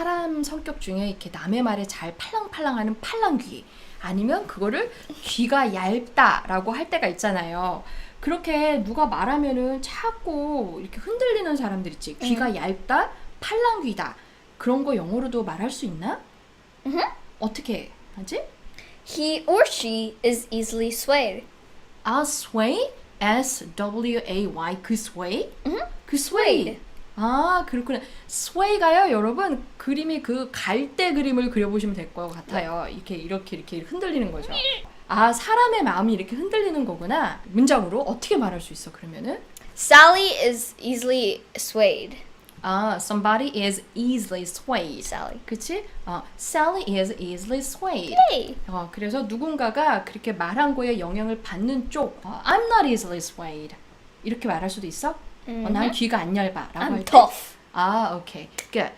사람 성격 중에 이렇게 남의 말에 잘 팔랑팔랑하는 팔랑귀 아니면 그거를 귀가 얇다라고 할 때가 있잖아요. 그렇게 누가 말하면은 자꾸 이렇게 흔들리는 사람들 있지. 귀가 얇다, 팔랑귀다. 그런 거 영어로도 말할 수 있나? 어떻게 하지? He or she is easily swayed. 아, sway? S W A Y 그 sway? 그 Swayed. 아, 그렇구나. sway가요, 여러분. 그림이 그 갈대 그림을 그려보시면 될 것 같아요. 이렇게 이렇게 이렇게 흔들리는 거죠. 아, 사람의 마음이 이렇게 흔들리는 거구나. 문장으로 어떻게 말할 수 있어? 그러면은 Sally is easily swayed. 아, somebody is easily swayed. Sally. 그치? 어, Sally is easily swayed. 어, 그래서 누군가가 그렇게 말한 거에 영향을 받는 쪽, 어, I'm not easily swayed. 이렇게 말할 수도 있어? 어, 난 귀가 안 얇아. 라고 I'm 할 때. 아, 오케이. Good.